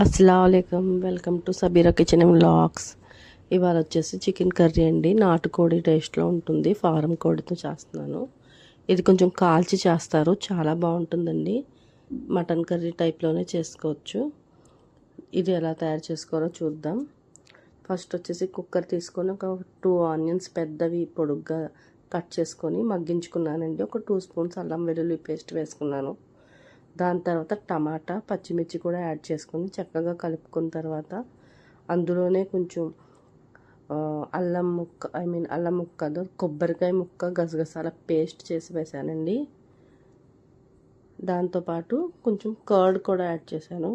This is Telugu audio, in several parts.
అస్సలం welcome to Sabira kitchen vlogs. ఇవాళ వచ్చేసి చికెన్ కర్రీ అండి. నాటుకోడి టేస్ట్లో ఉంటుంది. ఫారం కోడితో చేస్తున్నాను. ఇది కొంచెం కాల్చి చేస్తారు. చాలా బాగుంటుందండి. మటన్ కర్రీ టైప్లోనే చేసుకోవచ్చు. ఇది ఎలా తయారు చేసుకోవాలో చూద్దాం. ఫస్ట్ వచ్చేసి కుక్కర్ తీసుకొని ఒక టూ ఆనియన్స్ పెద్దవి పొడుగ్గా కట్ చేసుకొని మగ్గించుకున్నానండి. ఒక టూ స్పూన్స్ అల్లం వెల్లుల్లి పేస్ట్ వేసుకున్నాను. దాని తర్వాత టమాటా పచ్చిమిర్చి కూడా యాడ్ చేసుకొని చక్కగా కలుపుకున్న తర్వాత అందులోనే కొంచెం అల్లం ముక్క ఐ మీన్ అల్లం ముక్క కొబ్బరికాయ ముక్క గసగసాల పేస్ట్ చేసి వేసానండి. దాంతోపాటు కొంచెం కర్డ్ కూడా యాడ్ చేశాను.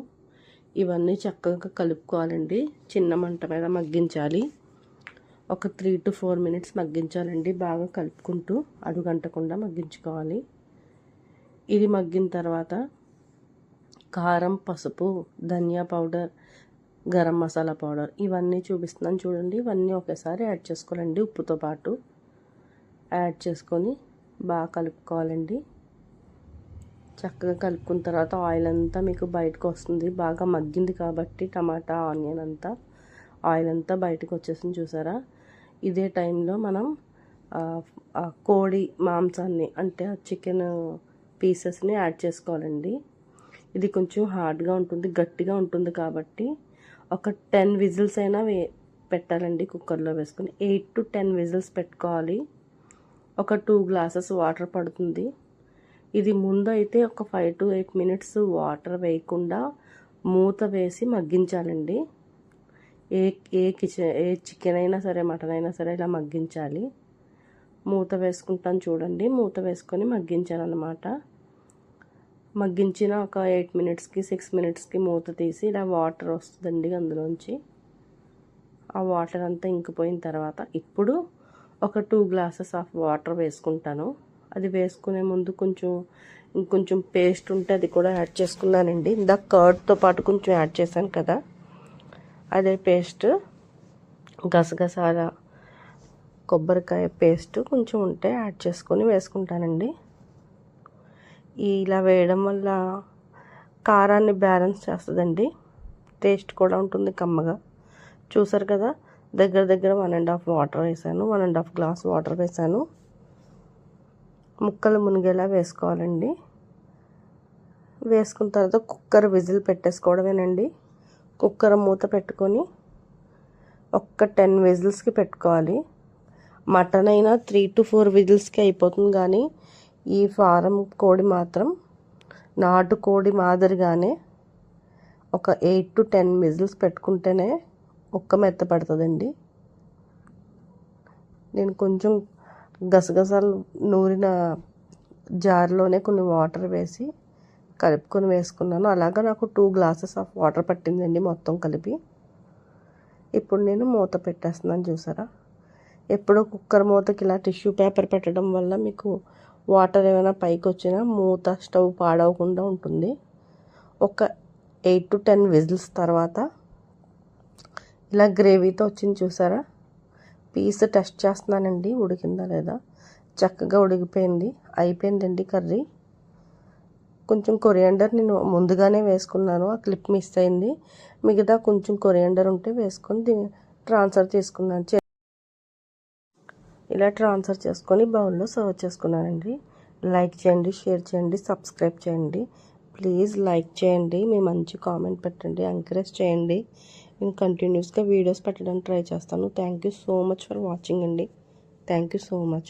ఇవన్నీ చక్కగా కలుపుకోవాలండి. చిన్న మంట మీద మగ్గించాలి. ఒక త్రీ టు ఫోర్ మినిట్స్ మగ్గించాలండి. బాగా కలుపుకుంటూ అడుగంటకుండా మగ్గించుకోవాలి. ఇది మగ్గిన తర్వాత కారం పసుపు ధనియా పౌడర్ గరం మసాలా పౌడర్ ఇవన్నీ చూపిస్తున్నాను చూడండి. ఇవన్నీ ఒకేసారి యాడ్ చేసుకోవాలండి. ఉప్పుతో పాటు యాడ్ చేసుకొని బాగా కలుపుకోవాలండి. చక్కగా కలుపుకున్న తర్వాత ఆయిల్ అంతా మీకు బయటకు వస్తుంది. బాగా మగ్గింది కాబట్టి టమాటా ఆనియన్ అంతా ఆయిల్ అంతా బయటకు వచ్చేసింది చూసారా? ఇదే టైంలో మనం కోడి మాంసాన్ని అంటే చికెన్ పీసెస్ని యాడ్ చేసుకోవాలండి. ఇది కొంచెం హార్డ్గా ఉంటుంది గట్టిగా ఉంటుంది కాబట్టి ఒక టెన్ విజిల్స్ అయినా వే పెట్టాలండి కుక్కర్లో వేసుకొని. ఎయిట్ టు టెన్ విజిల్స్ పెట్టుకోవాలి. ఒక టూ గ్లాసెస్ వాటర్ పడుతుంది. ఇది ముందు అయితే ఒక five to eight minutes water వేయకుండా మూత వేసి మగ్గించాలండి. ఏ ఏ కిచెన్ ఏ చికెన్ అయినా సరే మటన్ అయినా సరే ఇలా మగ్గించాలి. మూత వేసుకుంటాను చూడండి. మూత వేసుకొని మగ్గించాను అనమాట మగ్గించిన ఒక ఎయిట్ మినిట్స్కి సిక్స్ మినిట్స్కి మూత తీసి ఇలా వాటర్ వస్తుందండి అందులోంచి. ఆ వాటర్ అంతా ఇంకిపోయిన తర్వాత ఇప్పుడు ఒక టూ గ్లాసెస్ ఆఫ్ వాటర్ వేసుకుంటాను. అది వేసుకునే ముందు కొంచెం ఇంకొంచెం పేస్ట్ ఉంటే అది కూడా యాడ్ చేసుకున్నానండి. ఇందాక కర్డ్తో పాటు కొంచెం యాడ్ చేశాను కదా అదే పేస్ట్ గసగసాల కొబ్బరికాయ పేస్ట్ కొంచెం ఉంటే యాడ్ చేసుకొని వేసుకుంటానండి. ఇలా వేయడం వల్ల కారాన్ని బ్యాలెన్స్ చేస్తుందండి. టేస్ట్ కూడా ఉంటుంది కమ్మగా. చూసారు కదా దగ్గర దగ్గర వన్ అండ్ హాఫ్ వాటర్ వేసాను one and half glass water వేసాను. ముక్కలు మునిగేలా వేసుకోవాలండి. వేసుకున్న తర్వాత కుక్కర్ విజిల్ పెట్టేసుకోవడమేనండి. కుక్కర్ మూత పెట్టుకొని ఒక్క టెన్ విజిల్స్కి పెట్టుకోవాలి. మటన్ అయినా త్రీ టు ఫోర్ విజిల్స్కి అయిపోతుంది కానీ ఈ ఫారం కోడి మాత్రం నాటు కోడి మాదిరిగానే ఒక ఎయిట్ టు టెన్ విజిల్స్ పెట్టుకుంటేనే ఒక్క మెత్త పడుతుందండి. నేను కొంచెం గసగసాలు నూరిన జార్లోనే కొన్ని వాటర్ వేసి కలుపుకొని వేసుకున్నాను. అలాగా నాకు టూ గ్లాసెస్ ఆఫ్ వాటర్ పట్టిందండి మొత్తం కలిపి. ఇప్పుడు నేను మూత పెట్టేస్తున్నాను చూసారా? ఎప్పుడో కుక్కర్ మూతకి ఇలా టిష్యూ పేపర్ పెట్టడం వల్ల మీకు వాటర్ ఏమైనా పైకి వచ్చినా మూత స్టవ్ పాడవకుండా ఉంటుంది. ఒక ఎయిట్ టు టెన్ విజిల్స్ తర్వాత ఇలా గ్రేవీతో వచ్చింది చూసారా? పీస్ టెస్ట్ చేస్తున్నానండి ఉడికిందా లేదా? చక్కగా ఉడికిపోయింది. అయిపోయిందండి కర్రీ. కొంచెం కొరియాండర్ నేను ముందుగానే వేసుకున్నాను ఆ క్లిప్ మిస్ అయింది. మిగతా కొంచెం కొరియాండర్ ఉంటే వేసుకొని దీన్ని ట్రాన్స్ఫర్ చేసుకున్నాను. ఇలా ట్రాన్స్ఫర్ చేసుకొని బౌల్లో సర్వ్ చేసుకున్నానండి. లైక్ చేయండి షేర్ చేయండి సబ్స్క్రైబ్ చేయండి. ప్లీజ్ లైక్ చేయండి మీ మంచి కామెంట్ పెట్టండి ఎంకరేజ్ చేయండి. నేను కంటిన్యూస్గా వీడియోస్ పెట్టడానికి ట్రై చేస్తాను. Thank you so much for watching అండి. Thank you so much.